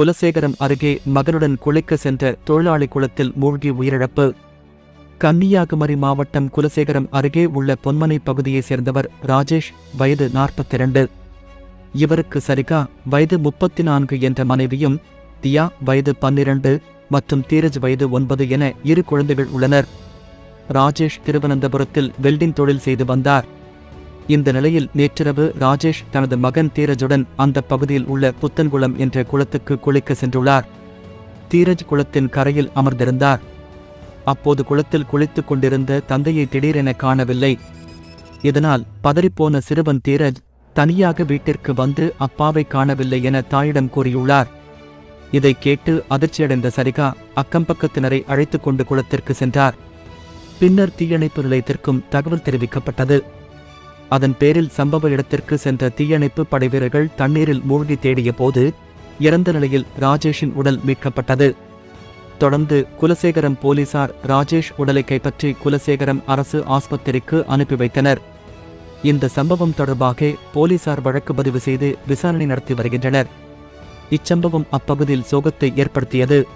குலசேகரம் அருகே மகனுடன் குளிக்க சென்ற தொழிலாளி குளத்தில் மூழ்கி உயிரிழப்பு. கன்னியாகுமரி மாவட்டம் குலசேகரம் அருகே உள்ள பொன்மனை பகுதியைச் சேர்ந்தவர் ராஜேஷ் வயது 42 இவருக்கு சரிகா வயது முப்பத்தி நான்கு என்ற மனைவியும் தியா வயது பன்னிரண்டு மற்றும் தீரஜ் வயது ஒன்பது என இரு குழந்தைகள் உள்ளனர். ராஜேஷ் திருவனந்தபுரத்தில் வெல்டிங் தொழில் செய்து வந்தார். இந்த நிலையில் நேற்றிரவு ராஜேஷ் தனது மகன் தீரஜுடன் அந்த பகுதியில் உள்ள புத்தன்குளம் என்ற குளத்துக்கு குளிக்க சென்றுள்ளார். தீரஜ் குளத்தின் கரையில் அமர்ந்திருந்தார். அப்போது குளத்தில் குளித்துக் கொண்டிருந்த தந்தையை திடீரென காணவில்லை. இதனால் பதறிப்போன சிறுவன் தீரஜ் தனியாக வீட்டிற்கு வந்து அப்பாவை காணவில்லை என தாயிடம் கூறியுள்ளார். இதை கேட்டு அதிர்ச்சியடைந்த சரிகா அக்கம்பக்கத்தினரை அழைத்துக் கொண்டு குளத்திற்கு சென்றார். பின்னர் தீயணைப்பு நிலையத்திற்கும் தகவல் தெரிவிக்கப்பட்டது. அதன் பேரில் சம்பவ இடத்திற்கு சென்ற தீயணைப்பு படைவீரர்கள் தண்ணீரில் மூழ்கி தேடிய போது இறந்த நிலையில் ராஜேஷின் உடல் மீட்கப்பட்டது. தொடர்ந்து குலசேகரம் போலீசார் ராஜேஷ் உடலை கைப்பற்றி குலசேகரம் அரசு ஆஸ்பத்திரிக்கு அனுப்பி வைத்தனர். இந்த சம்பவம் தொடர்பாக போலீசார் வழக்கு பதிவு செய்து விசாரணை நடத்தி வருகின்றனர். இச்சம்பவம் அப்பகுதியில் சோகத்தை ஏற்படுத்தியது.